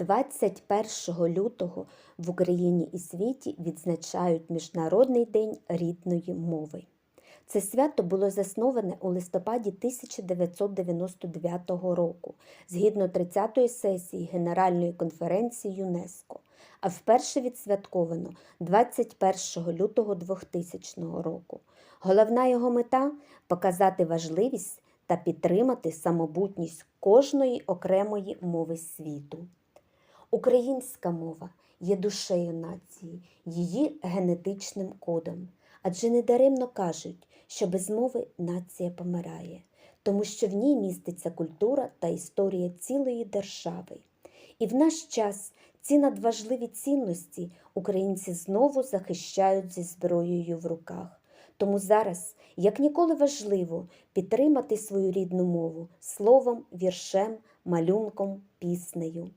21 лютого в Україні і світі відзначають Міжнародний день рідної мови. Це свято було засноване у листопаді 1999 року згідно 30-ї сесії Генеральної конференції ЮНЕСКО, а вперше відсвятковано 21 лютого 2000 року. Головна його мета показати важливість та підтримати самобутність кожної окремої мови світу. Українська мова є душею нації, її генетичним кодом. Адже недаремно кажуть, що без мови нація помирає, тому що в ній міститься культура та історія цілої держави. І в наш час ці надважливі цінності українці знову захищають зі зброєю в руках. Тому зараз, як ніколи важливо, підтримати свою рідну мову словом, віршем, малюнком, піснею.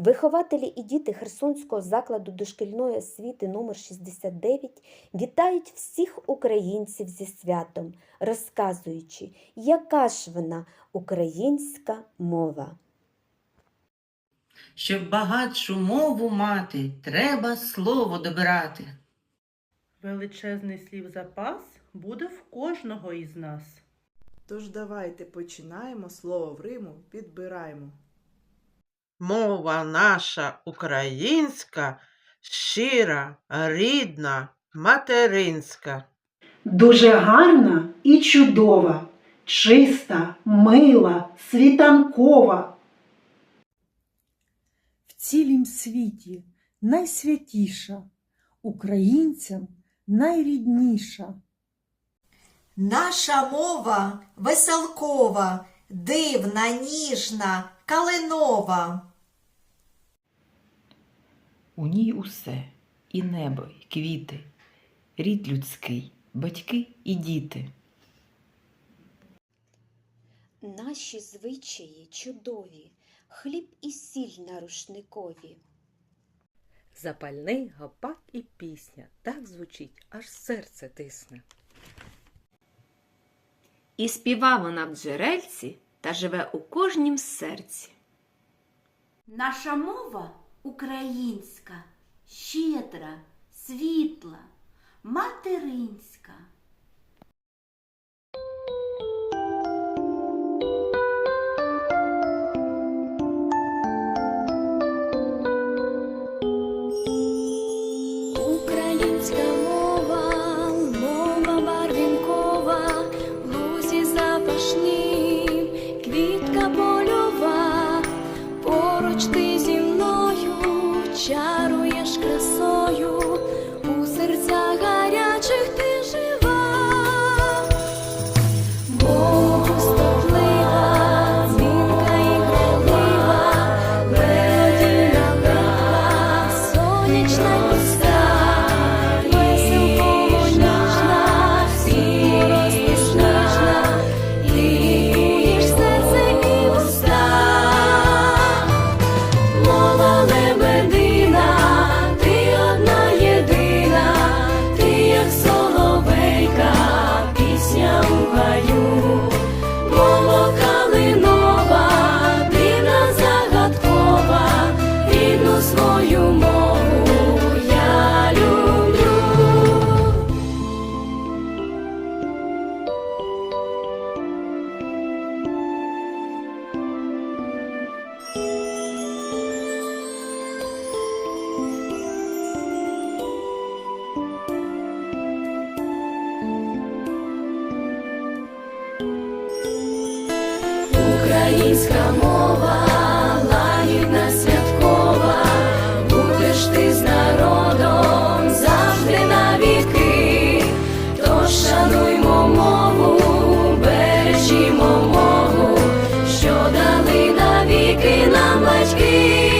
Вихователі і діти Херсонського закладу дошкільної освіти номер 69 вітають всіх українців зі святом, розказуючи, яка ж вона українська мова. Щоб багатшу мову мати, треба слово добирати. Величезний слів запас буде в кожного із нас. Тож давайте починаємо слово в Риму підбираємо. Мова наша українська, щира, рідна, материнська. Дуже гарна і чудова, чиста, мила, світанкова. в цілім світі найсвятіша, українцям найрідніша. Наша мова веселкова, дивна, ніжна, калинова. У ній усе і небо, і квіти, рід людський, батьки і діти. Наші звичаї чудові, хліб і сіль на рушникові. Запальний гопак і пісня так звучить, аж серце тисне. І співа вона в джерельці та живе у кожнім серці. Наша мова українська, щедра, світла, материнська. nos українська мова, святкова, будеш ти з народом завжди навіки, тож шануймо мову, бережімо мову, що дали навіки нам батьки.